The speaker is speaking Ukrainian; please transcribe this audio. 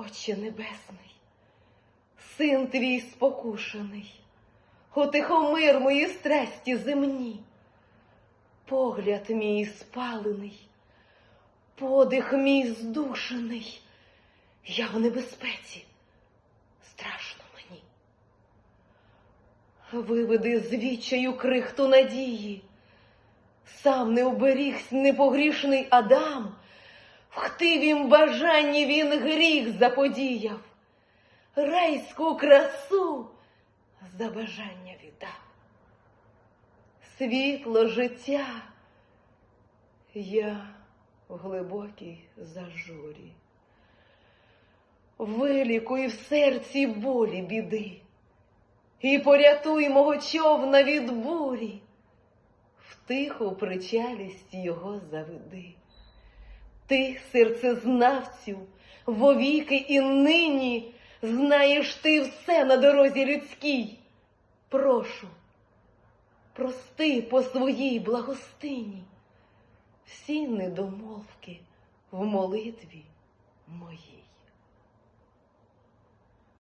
Отче Небесний, син твій спокушений, утихомир мої страсті земні, погляд мій спалений, подих мій здушений, я в небезпеці, страшно мені. Виведи з крихту надії, сам не уберігсь непогрішний Адам, в хтивім бажанні він гріх заподіяв, райську красу за бажання віддав. Світло життя я в глибокій зажурі. Вилікуй в серці болі біди і порятуй мого човна від бурі, в тиху причалість його заведи. Ти, серцезнавцю, вовіки і нині знаєш ти все на дорозі людській. Прошу, прости по своїй благостині всі недомовки в молитві моїй.